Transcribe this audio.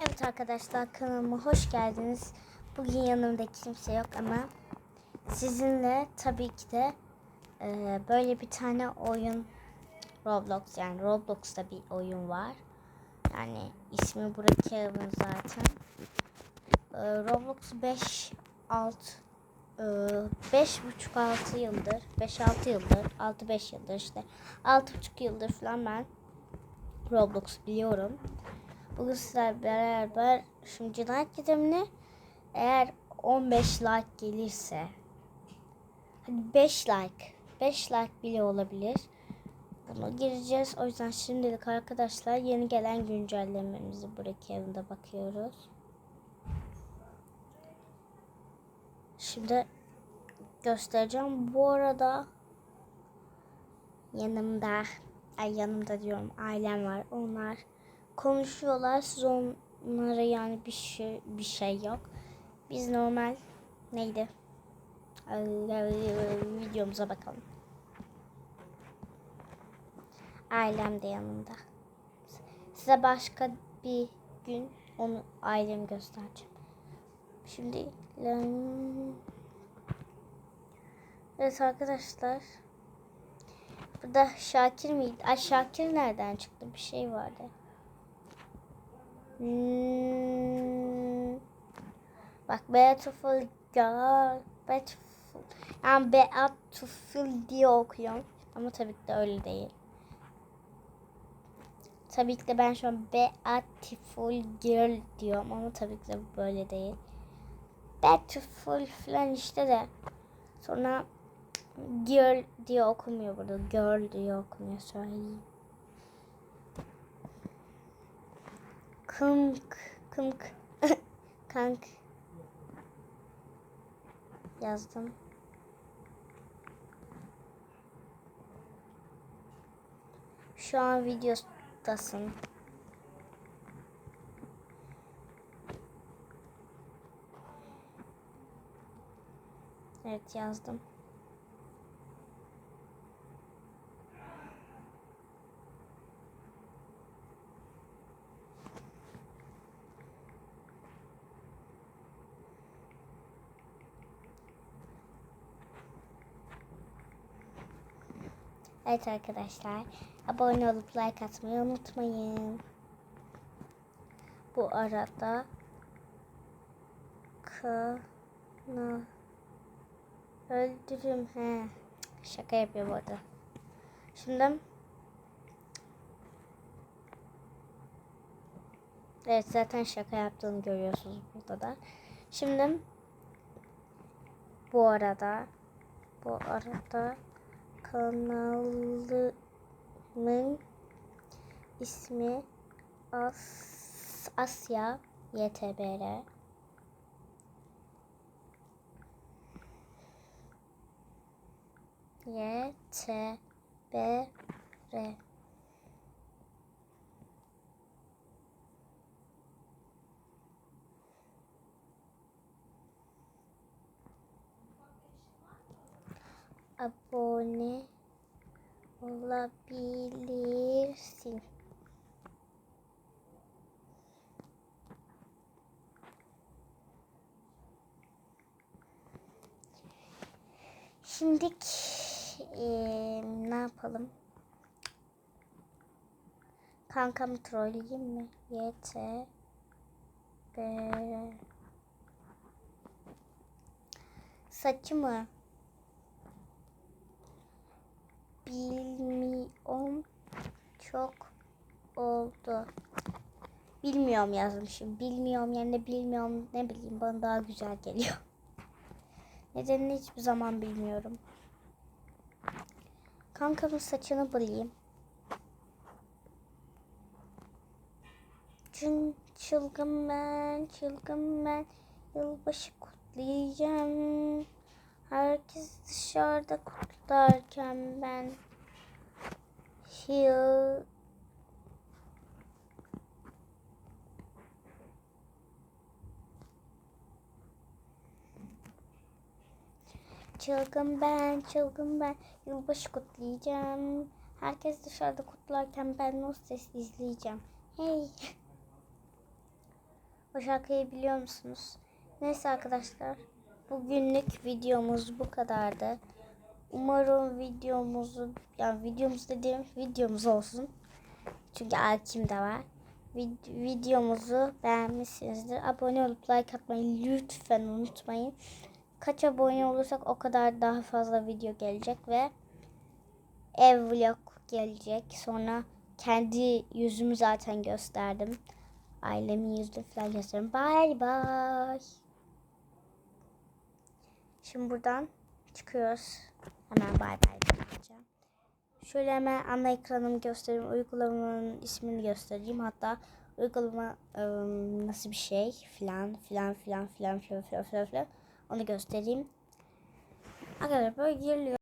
Evet arkadaşlar kanalıma hoş geldiniz. Bugün yanımda kimse yok ama sizinle tabii ki de e, böyle bir tane oyun Roblox yani Roblox'ta bir oyun var. Yani ismi Brookhaven zaten. E, Roblox 5 6 5 buçuk 6 yıldır 5 6 yıldır 6 5 yıldır işte 6 buçuk yıldır falan ben Roblox biliyorum. Bugün sizlerle beraber şimdi like gidimini eğer 15 like gelirse hani 5 like 5 like bile olabilir. Bunu gireceğiz. O yüzden şimdilik arkadaşlar yeni gelen güncellememizi Brookhaven'da bakıyoruz. Şimdi göstereceğim. Bu arada yanımda ay yanımda diyorum ailem var. Onlar konuşuyorlar. Siz onlara yani bir şey bir şey yok. Biz normal neydi? Videomuza bakalım. Ailem de yanımda. Size başka bir gün onu ailemi göstereceğim. Şimdi Evet arkadaşlar. Burada Şakir miydi? Ay Şakir nereden çıktı? Bir şey vardı. Hmm. Bak Beautiful Girl. Beautiful. Yani Beautiful diye okuyorum. Ama tabii ki de öyle değil. Tabii ki de ben şu an Beautiful Girl diyorum ama tabii ki de böyle değil. Beautiful falan işte de sonra girl diye okumuyor burada. Girl diye okunuyor söyleyeyim. Kınk, kınk, kank yazdım. Şu an videodasın. Evet yazdım. Evet arkadaşlar. Abone olup like atmayı unutmayın. Bu arada kana öldürüm he. Şaka yapıyor bu arada. Şimdi Evet zaten şaka yaptığını görüyorsunuz burada da. Şimdi bu arada bu arada kanalımın ismi As Asya YTBR. YTBR. Abone olabilirsin. Şimdi e, ne yapalım? Kankamı trolleyeyim mi? YT B Saçımı bilmiyorum oldu. Bilmiyorum yazmışım. Bilmiyorum yani bilmiyorum ne bileyim bana daha güzel geliyor. Nedenini hiçbir zaman bilmiyorum. Kankamın saçını bulayım. Çın çılgın ben, çılgın ben. Yılbaşı kutlayacağım. Herkes dışarıda kutlarken ben Hill Çılgın ben, çılgın ben Yılbaşı kutlayacağım Herkes dışarıda kutlarken ben o sesi izleyeceğim Hey O şarkıyı biliyor musunuz? Neyse arkadaşlar. Bugünlük videomuz bu kadardı. Umarım videomuzu yani videomuz dediğim videomuz olsun. Çünkü Alkim de var. Vid- videomuzu beğenmişsinizdir. Abone olup like atmayı lütfen unutmayın. Kaç abone olursak o kadar daha fazla video gelecek ve ev vlog gelecek. Sonra kendi yüzümü zaten gösterdim. Ailemin yüzünü falan gösterdim. Bye bye. Şimdi buradan çıkıyoruz. Hemen bay bay diyeceğim. Şöyle hemen ana ekranımı göstereyim. Uygulamanın ismini göstereyim. Hatta uygulama ım, nasıl bir şey filan filan filan filan filan filan filan filan onu göstereyim. Arkadaşlar böyle giriliyor.